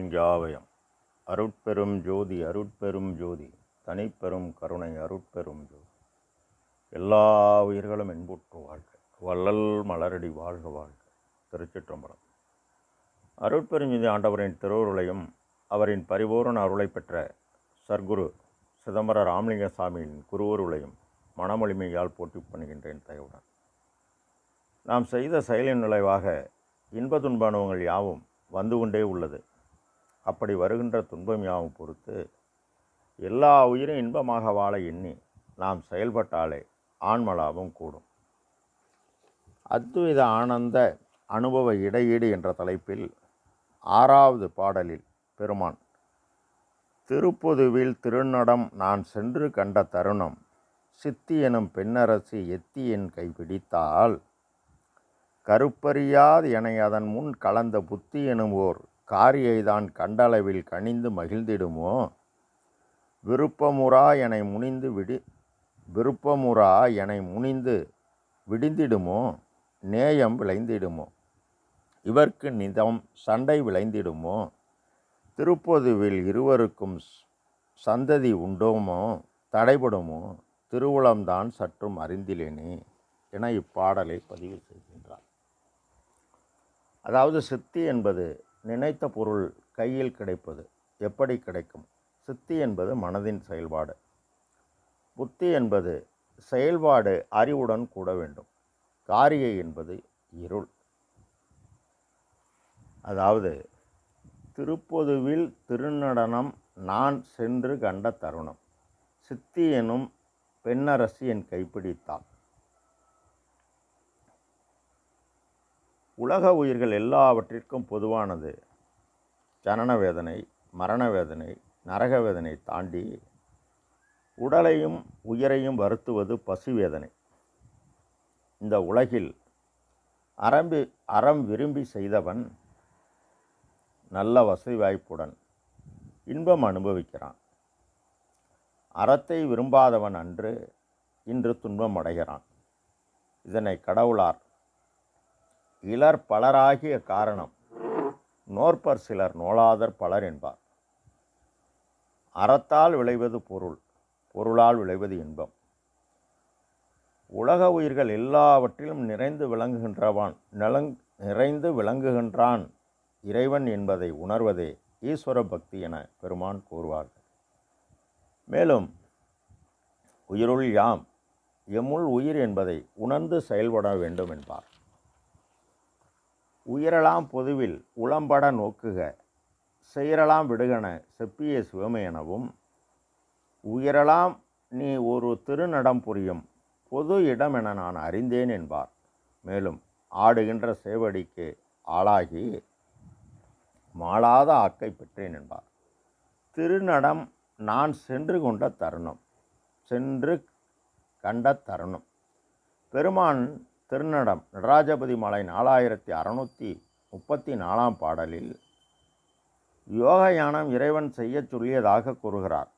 திருவருட்பெருஞ்சாவயம் அருட்பெரும் ஜோதி அருட்பெரும் ஜோதி. தனிப்பெரும் கருணை அருட்பெரும் ஜோதி. எல்லா உயிர்களும் என்புற்று வாழ்க. வள்ளல் மலரடி வாழ்க வாழ்க. திருச்சிற்றம்பலம். அருட்பெருஞ்சுதி ஆண்டவரின் திருவுருளையும் அவரின் பரிபூரண அருளை பெற்ற சர்க்குரு சிதம்பர ராமலிங்க சாமியின் குருவருளையும் மனமொழிமையால் போட்டி பண்ணுகின்றேன் தயவுடன். நாம் செய்த செயலின் விளைவாக இன்ப துன்ப அனுபவங்கள் யாவும் வந்து கொண்டே உள்ளது. அப்படி வருகின்ற துன்பம் யாவும் பொறுத்து எல்லா உயிரும் இன்பமாக வாழ எண்ணி நாம் செயல்பட்டாலே ஆன்மலாபம் கூடும். அத்வைத ஆனந்த அனுபவ இடையீடு என்ற தலைப்பில் ஆறாவது பாடலில் பெருமான் திருப்பொதுவில் திருநடம் நான் சென்று கண்ட தருணம் சித்தி எனும் பெண்ணரசு எத்தி என் கைப்பிடித்தால் கருப்பறியாது என அதன் முன் கலந்த புத்தி எனும் ஓர் காரியை தான் கண்டளவில் கனிந்து மகிழ்ந்திடுமோ? விருப்பமுறா என முனிந்து விடி விருப்பமுறா என முனிந்து விடிந்திடுமோ? நேயம் விளைந்திடுமோ? இவர்க்கு நிதம் சண்டை விளைந்திடுமோ? திருப்பொதுவில் இருவருக்கும் சந்ததி உண்டோமோ? தடைபடுமோ? திருவுளம்தான் சற்றும் அறிந்திலேனே என இப்பாடலை பதிவு செய்கின்றார். அதாவது சித்தி என்பது நினைத்த பொருள் கையில் கிடைப்பது எப்படி கிடைக்கும்? சித்தி என்பது மனதின் செயல்பாடு. புத்தி என்பது செயல்பாடு அறிவுடன் கூட வேண்டும். காரியை என்பது இருள். அதாவது திருப்பொதுவில் திருநடனம் நான் சென்று கண்ட தருணம். சித்தி எனும் பெண்ணரசி என் கைப்பிடித்தாள் உலக உயிர்கள் எல்லாவற்றிற்கும் பொதுவானது. ஜனன வேதனை மரண வேதனை நரக வேதனை தாண்டி உடலையும் உயிரையும் வருத்துவது பசு வேதனை. இந்த உலகில் அறம்பி அறம் விரும்பி செய்தவன் நல்ல வசதி வாய்ப்புடன் இன்பம் அனுபவிக்கிறான். அறத்தை விரும்பாதவன் அன்று இன்று துன்பம் அடைகிறான். இதனை கடவுளார் இலர் பலராகிய காரணம். நோற்பர் சிலர் நோலாதர் பலர் என்பார். அறத்தால் விளைவது பொருள் பொருளால் விளைவது இன்பம். உலக உயிர்கள் எல்லாவற்றிலும் நிறைந்து விளங்குகின்றவான் நலங் நிறைந்து விளங்குகின்றான் இறைவன் என்பதை உணர்வதே ஈஸ்வர பக்தி என பெருமான் கூறுவார்கள். மேலும் உயிருள் யாம் எம்முள் உயிர் என்பதை உணர்ந்து செயல்பட வேண்டும் என்பார். உயரலாம் பொதுவில் உளம்பட நோக்குக செயரலாம் விடுகன செப்பிய சிவமை எனவும் நீ ஒரு திருநடம் புரியும் பொது இடம் என நான் அறிந்தேன் என்பார். மேலும் ஆடுகின்ற சேவடிக்கு ஆளாகி மாளாத ஆக்கை பெற்றேன் என்பார். திருநடம் நான் சென்று கொண்ட தருணம் சென்று கண்ட தருணம். பெருமான் திருநடம் நடராஜபதி மலை நாலாயிரத்தி அறநூற்றி முப்பத்தி நாலாம் பாடலில் யோக யானம் இறைவன் செய்யச் சொல்லியதாக கூறுகிறார்.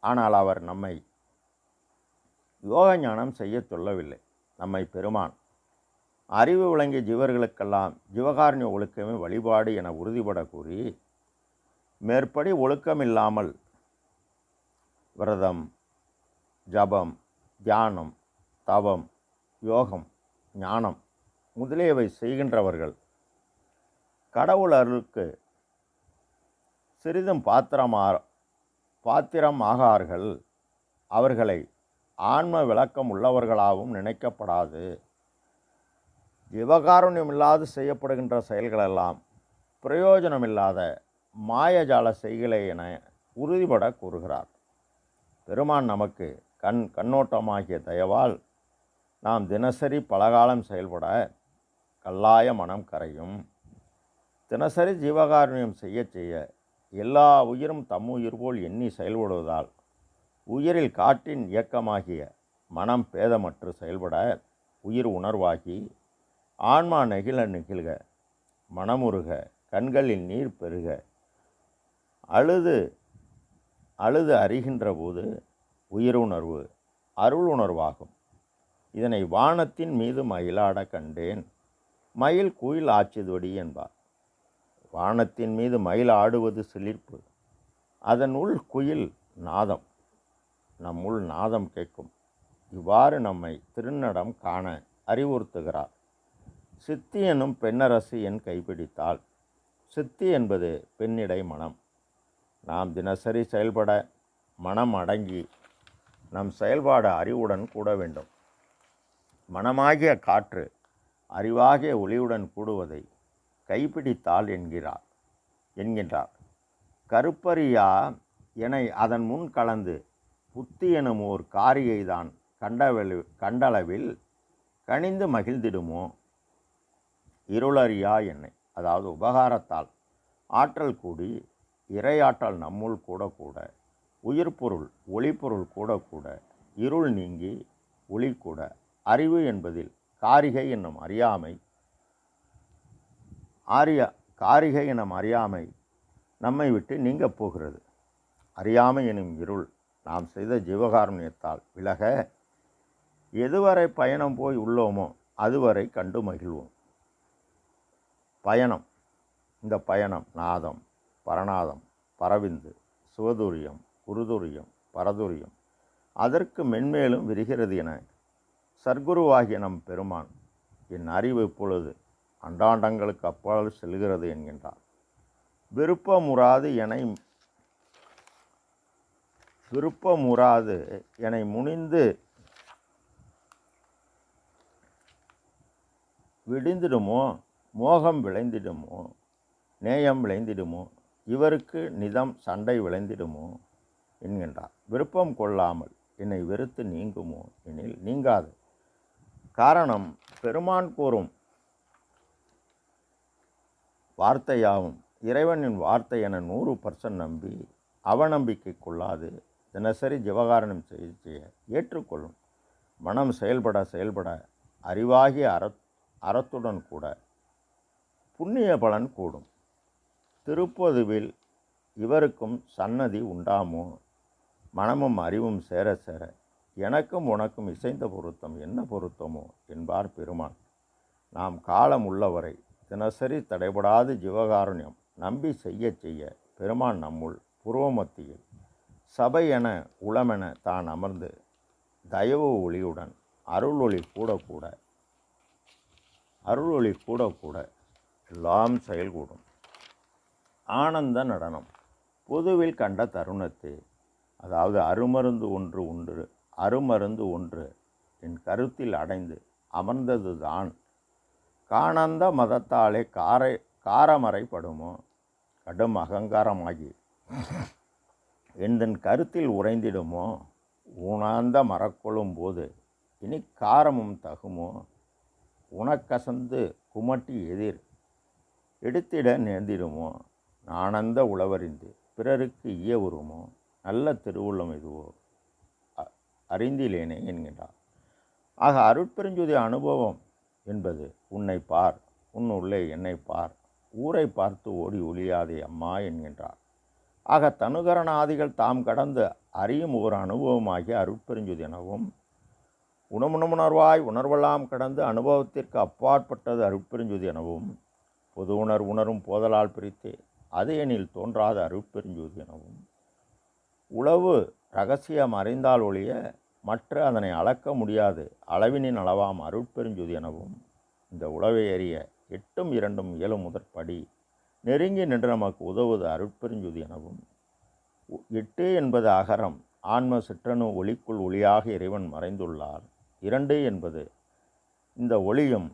ஆனால் அவர் நம்மை யோக ஞானம் செய்யச் சொல்லவில்லை. நம்மை பெருமான் அறிவு விளங்கிய ஜீவர்களுக்கெல்லாம் ஜீவகாரண்ய ஒழுக்கமே வழிபாடு என உறுதிபட கூறி மேற்படி ஒழுக்கமில்லாமல் விரதம் ஜபம் தியானம் தவம் யோகம் ஞானம் முதலியவை செய்கின்றவர்கள். கடவுள் அருளுக்கு சிறிதும் பாத்திரமா பாத்திரம் ஆகார்கள். அவர்களை ஆன்ம விளக்கம் உள்ளவர்களாகவும் நினைக்கப்படாது. விவகாரணியமில்லாது செய்யப்படுகின்ற செயல்களெல்லாம் பிரயோஜனமில்லாத மாயஜால செய்களை என உறுதிபட கூறுகிறார். பெருமான் நமக்கு கண் கண்ணோட்டமாகிய தயவால் நாம் தினசரி பலகாலம் செயல்பட கல்லாய மனம் கரையும். தினசரி ஜீவகாருண்யம் செய்ய செய்ய எல்லா உயிரும் தம்முயிர் போல் எண்ணி செயல்படுவதால் உயிரில் காற்றின் இயக்கமாகிய மனம் பேதமற்று செயல்பட உயிர் உணர்வாகி ஆன்மா நெகிழ நெகிழ்க மனமுருக கண்களில் நீர் பெருக. அழுது அழுது அறிகின்ற போது உயிருணர்வு அருள் உணர்வாகும். இதனை வானத்தின் மீது மயிலாட கண்டேன். மயில் குயில் ஆச்சுதொடி என்பார். வானத்தின் மீது மயில் ஆடுவது சிலிர்ப்பு. அதன் உள் குயில் நாதம். நம் உள் நாதம் கேட்கும். இவ்வாறு நம்மை திருநடம் காண அறிவுறுத்துகிறார். சித்தி எனும் பெண்ணரசு என் கைப்பிடித்தால் சித்தி என்பது பெண்ணிடை மனம். நாம் தினசரி செயல்பட மனம் அடங்கி நம் செயல்பாடு அறிவுடன் கூட வேண்டும். மனமாகிய காற்று அறிவாகிய ஒளியுடன் கூடுவதை கைப்பிடித்தாள் என்கிறார் என்கின்றார். கருப்பரியா என அதன் முன் கலந்து புத்தி எனும் ஓர் காரியை தான் கண்டவெளி கண்டளவில் கனிந்து மகிழ்ந்திடுமோ? இருளறியா என்னை அதாவது உபகாரத்தால் ஆற்றல் கூடி இறையாற்றல் நம்முள் கூட கூட உயிர்ப்பொருள் ஒளிப்பொருள் கூட கூட இருள் நீங்கி ஒளி கூட அறிவு என்பதில் காரிகை என்னும் அறியாமை ஆரிய காரிகை எனும் அறியாமை நம்மை விட்டு நீங்கப் போகிறது. அறியாமை எனும் இருள் நாம் செய்த ஜீவகாருண்யத்தால் விலக எதுவரை பயணம் போய் உள்ளோமோ அதுவரை கண்டு மகிழ்வோம். பயணம் இந்த பயணம் நாதம் பரநாதம் பரவிந்து சிவதுரியம் குருதுரியம் பரதுரியம் அதற்கு மென்மேலும் விரிகிறது என சர்க்குருவாகிய நம் பெருமான் என் அறிவு இப்பொழுது அண்டாண்டங்களுக்கு அப்பால் செல்கிறது என்கின்றார். விருப்பமுறாது என விருப்பமுறாது என்னை முனிந்து விடிந்திடுமோ மோகம் விளைந்திடுமோ நேயம் விளைந்திடுமோ இவருக்கு நிதம் சண்டை விளைந்திடுமோ என்கின்றார். விருப்பம் கொள்ளாமல் என்னை வெறுத்து நீங்குமோ எனில் நீங்காது. காரணம் பெருமான் கூறும் வார்த்தையாகும் இறைவனின் வார்த்தை என நூறு பர்சன்ட் நம்பி அவநம்பிக்கை கொள்ளாது தினசரி ஜீவகாரணம் செய்ய செய்ய ஏற்றுக்கொள்ளும். மனம் செயல்பட செயல்பட அறிவாகிய அறத் அறத்துடன் கூட புண்ணிய பலன் கூடும். திருப்பொதுவில் இவருக்கும் சன்னதி உண்டாமோ? மனமும் அறிவும் சேர சேர எனக்கும் உனக்கும் இசைந்த பொருத்தம் என்ன பொருத்தமோ என்பார் பெருமான். நாம் காலம் உள்ளவரை தினசரி தடைபடாது ஜீவகாருண்யம் நம்பி செய்ய செய்ய பெருமான் நம்முள் புருவமத்தியில் சபை என உளமென தான் அமர்ந்து தயவு ஒளியுடன் அருள் ஒளி கூட கூட அருள் ஒளி கூட கூட எல்லாம் செயல்கூடும். ஆனந்த நடனம் பொதுவில் கண்ட தருணத்தை அதாவது அருமருந்து ஒன்று உண்டு அருமருந்து ஒன்று என் கருத்தில் அடைந்து அமர்ந்தது தான் காணந்த மதத்தாலே காரை காரமறைப்படுமோ? கடும் அகங்காரமாகி. எந்தன் கருத்தில் உறைந்திடுமோ? உணார்ந்த மறக்கொள்ளும் போது இனி காரமும் தகுமோ? உனக்கசந்து குமட்டி எதிர் எடுத்திட நேர்ந்திடுமோ? நானந்த உளவறிந்து பிறருக்கு ஈய உருமோ நல்ல திருவுள்ளம் இதுவோ? அறிந்திலேனே என்கின்றார். ஆக அருட்பெருஞ்சுதி அனுபவம் என்பது உன்னை பார் உன் உள்ளே என்னை பார் ஊரை பார்த்து ஓடி ஒளியாதே அம்மா என்கின்றார். ஆக தனுகரணாதிகள் தாம் கடந்து அறியும் ஒரு அனுபவமாகிய அருட்பெருஞ்சுதி எனவும் உணமுணமுணர்வாய் உணர்வெல்லாம் கடந்து அனுபவத்திற்கு அப்பாற்பட்டது அருட்பெருஞ்சுதி எனவும் பொது உணர் உணரும் போதலால் பிரித்து அது எனில் தோன்றாத அருட்பெருஞ்சுதி எனவும் உளவு ரகசியம் அறிந்தால் ஒழிய மற்ற அதனை அளக்க முடியாது. அளவினின் அளவாம் அருட்பெருஞ்சுதி எனவும் இந்த உளவை அறிய எட்டும் இரண்டும் இயலும் முதற்படி நெருங்கி நின்று நமக்கு உதவுவது அருட்பெருஞ்சுதி எனவும் எட்டு என்பது அகரம் ஆன்ம சிற்றணு ஒளிக்குள் ஒளியாக இறைவன் மறைந்துள்ளார். இரண்டு என்பது இந்த ஒளியும்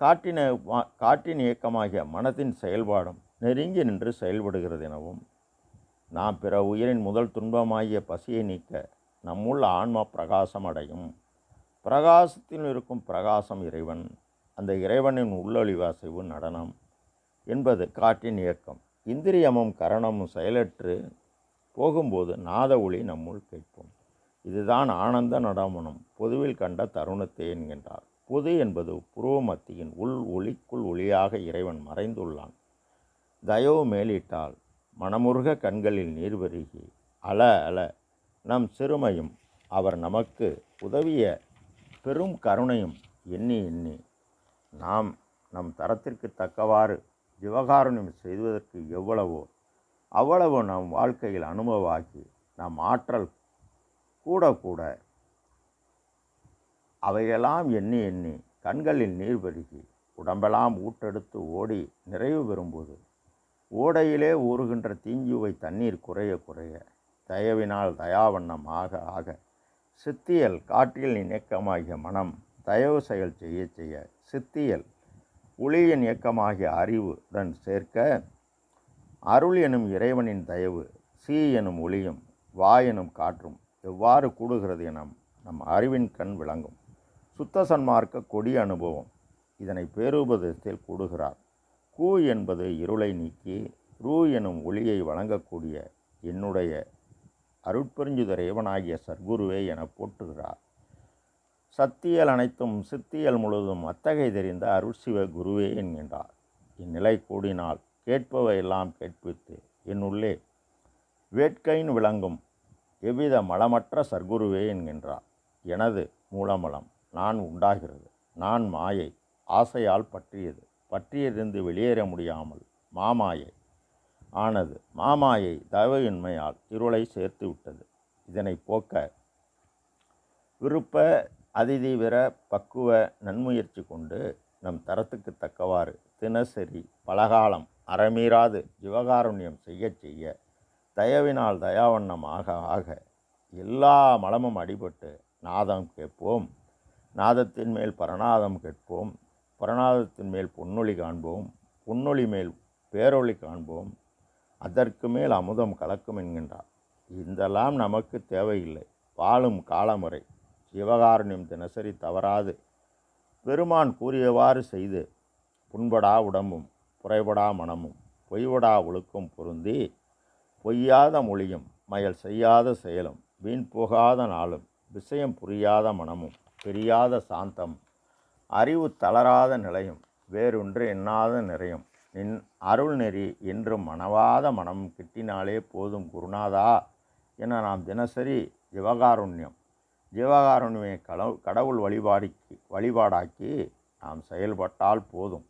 காற்றின காற்றின் இயக்கமாகிய மனத்தின் செயல்பாடும் நெருங்கி நின்று செயல்படுகிறது எனவும் நாம் பிற உயிரின் முதல் துன்பமாகிய பசியை நீக்க நம்முள் ஆன்மா பிரகாசம் அடையும். பிரகாசத்தில் இருக்கும் பிரகாசம் இறைவன் அந்த இறைவனின் உள்ளொளிவாசைவு நடனம் என்பது காற்றின் இயக்கம். இந்திரியமும் கரணமும் செயலற்று போகும்போது நாத ஒளி நம்முள் கேட்போம் இதுதான் ஆனந்த நடமனம் பொதுவில் கண்ட தருணத்தை என்கின்றார். பொது என்பது புருவ மத்தியின் உள் ஒளிக்குள் ஒளியாக இறைவன் மறைந்துள்ளான். தயவு மேலிட்டால் மனமுருக கண்களில் நீர் பெருகி அல அல நம் சிறுமையும் அவர் நமக்கு உதவிய பெரும் கருணையும் எண்ணி எண்ணி நாம் நம் தரத்திற்கு தக்கவாறு ஜீவகாருண்யம் செய்வதற்கு எவ்வளவோ அவ்வளவு நம் வாழ்க்கையில் அனுபவமாக்கி நம் ஆற்றல் கூட கூட அவையெல்லாம் எண்ணி எண்ணி கண்களில் நீர் பெருகி உடம்பெல்லாம் ஊட்டெடுத்து ஓடி நிறைவு பெறும்போது ஓடையிலே ஊறுகின்ற தீஞ்சுவை தண்ணீர் குறைய குறைய தயவினால் தயாவண்ணம் ஆக ஆக சித்தியல் காற்றில் இயக்கமாகிய மனம் தயவு செயல் செய்ய செய்ய சித்தியல் ஒளியின் இயக்கமாகிய அறிவுடன் சேர்க்க அருள் எனும் இறைவனின் தயவு சீ எனும் ஒளியும் வா எனும் காற்றும் எவ்வாறு கூடுகிறது என நம் அறிவின் கண் விளங்கும். சுத்த சன்மார்க்க கொடிய அனுபவம் இதனை பேருபதத்தில் கூடுகிறார். கூ என்பது இருளை நீக்கி ரூ எனும் ஒளியை வழங்கக்கூடிய என்னுடைய அருட்பெருஞ்சுதர் இறைவனாகிய சர்க்குருவே என போற்றுகிறார். சத்தியல் அனைத்தும் சித்தியல் முழுவதும் அத்தகை தெரிந்த அருட்சிவ குருவே என்கின்றார். இந்நிலை கூடினால் கேட்பவை எல்லாம் கேட்பித்து என்னுள்ளே வேட்கையின் விளங்கும் எவ்வித மலமற்ற சர்க்குருவே என்கின்றார். எனது மூலமலம் நான் உண்டாகிறது. நான் மாயை ஆசையால் பற்றியது. பற்றியிருந்து வெளியேற முடியாமல் மாமாயை ஆனது. மாமாயை தயவையின்மையால் இருளை சேர்த்து விட்டது. இதனை போக்க விருப்ப அதிதீவிர பக்குவ நன்முயற்சி கொண்டு நம் தரத்துக்கு தக்கவாறு தினசரி பலகாலம் அறமீறாது ஜீவகாருண்யம் செய்ய செய்ய தயவினால் தயாவண்ணம் ஆக ஆக எல்லா மலமும் அடிபட்டு நாதம் கேட்போம். நாதத்தின் மேல் பரநாதம் கேட்போம். பரநாதத்தின் மேல் பொன்னொழி காண்போம். பொன்னொழி மேல் பேரொளி காண்போம். அதற்கு மேல் அமுதம் கலக்கும் என்கின்றார். இதெல்லாம் நமக்கு தேவையில்லை. வாழும் காலமுறை. சிவகாரணியம் தினசரி தவறாது. பெருமான் கூறியவாறு செய்து புண்படா உடம்பும் புறைபடா மனமும் பொய்படா ஒழுக்கம் பொருந்தி பொய்யாத மொழியும் மயல் செய்யாத செயலும் வீண் போகாத நாளும் விஷயம் புரியாத மனமும் பெரியாத சாந்தம் அறிவு தளராத நிலையும் வேறொன்று எண்ணாத நிறையும் நின் அருள் நெறி என்றும் மனவாத மனம் கிட்டினாலே போதும் குருநாதா என நாம் தினசரி ஜீவகாருண்யம். ஜீவகாருண்யமை கடவு கடவுள் வழிபாடிக்கு வழிபாடாக்கி நாம் செயல்பட்டால் போதும்.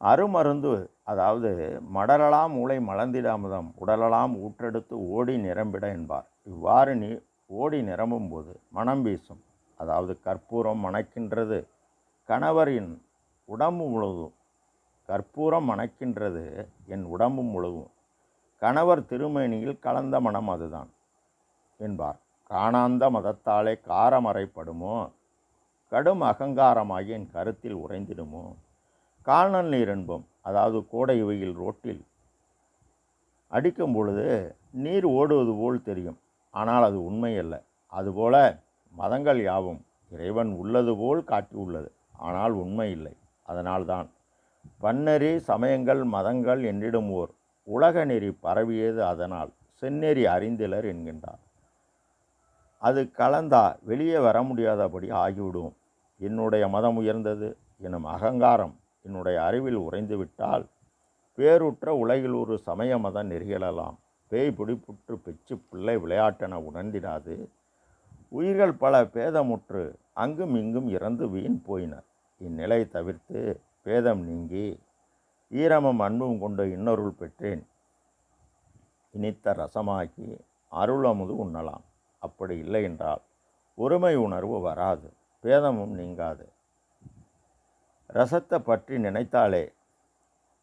அருமருந்து அதாவது மடலலாம் மூளை மலர்ந்திட உடலெல்லாம் உடலலாம் ஊற்றெடுத்து ஓடி நிரம்பிட என்பார். இவ்வாறு நீ ஓடி நிரம்பும் போது மனம் வீசும். அதாவது கற்பூரம் மணக்கின்றது. கணவரின் உடம்பு முழுவதும் கற்பூரம் மணக்கின்றது என் உடம்பு முழுவதும் கணவர் திருமேனியில் கலந்த மனம் அதுதான் என்பார். காணாந்த மதத்தாலே காரமறைப்படுமோ? கடும் அகங்காரமாகி என் கருத்தில் உறைந்திடுமோ? கால்நல் நீர் என்போம் அதாவது கோடை வெயில் ரோட்டில். அடிக்கும் பொழுது நீர் ஓடுவது போல் தெரியும் ஆனால் அது உண்மையல்ல. அதுபோல மதங்கள் யாவும் இறைவன் உள்ளது போல் காட்டியுள்ளது ஆனால் உண்மை இல்லை. அதனால்தான் பன்னெறி சமயங்கள் மதங்கள் என்றிடும் ஓர் உலக நெறி பரவியது அதனால் செந்நெறி அறிந்திலர் என்கின்றார். அது கலந்தா வெளியே வர முடியாதபடி ஆகிவிடும். என்னுடைய மதம் உயர்ந்தது எனும் அகங்காரம் என்னுடைய அறிவில் உறைந்து விட்டால் பேருற்ற உலகில் ஒரு சமய மதம் நெறிகளலாம். பேய் பிடிப்புற்று பெச்சு பிள்ளை விளையாட்டென உணர்ந்திடாது. உயிர்கள் பல பேதமுற்று அங்கும் இங்கும் இறந்து வீண் போயினர். இந்நிலை தவிர்த்து பேதம் நீங்கி ஈரமும் அன்பும் கொண்டு இன்னொருள் பெற்றேன். இனித்த ரசமாக்கி அருளமுது உண்ணலாம். அப்படி இல்லை என்றால் ஒருமை உணர்வு வராது. பேதமும் நீங்காது. ரசத்தை பற்றி நினைத்தாலே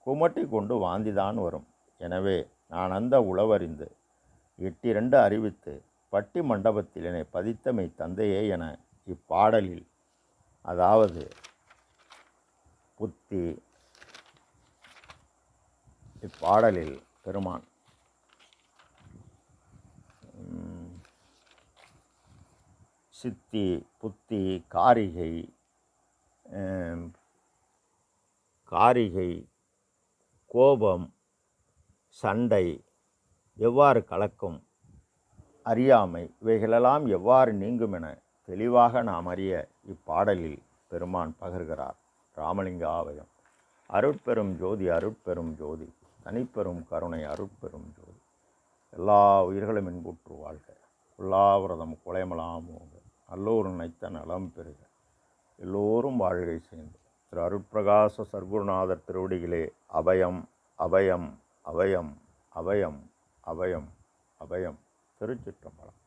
குமட்டி கொண்டு வாந்திதான் வரும். எனவே நான் அந்த உளவறிந்து எட்டிரண்டு அறிவித்து பட்டி மண்டபத்தில் என்னை பதித்தமை தந்தையே என இப்பாடலில் அதாவது புத்தி. இப்பாடலில் பெருமான் சித்தி புத்தி காரிகை காரிகை கோபம் சண்டை எவ்வாறு கலக்கும்? அறியாமை இவைகளெல்லாம் எவ்வாறு நீங்கும் என தெளிவாக நாம் அறிய இப்பாடலில் பெருமான் பகர்கிறார். ராமலிங்க ஆலயம் அருட்பெரும் ஜோதி அருட்பெரும் ஜோதி. தனிப்பெரும் கருணை அருட்பெரும் ஜோதி. எல்லா உயிர்களும் இன்புற்று வாழ்க. உல்லாவிரதம் குலைமலாம் போங்க நல்லோர் நினைத்த நலம் பெறுக. எல்லோரும் வாழ்கை சேர்ந்து. திரு அருட்பிரகாச சர்க்குருநாதர் திருவடிகளே அபயம் அபயம் அபயம் அபயம் அபயம் அபயம். திருச்சிற்றம்பலம்.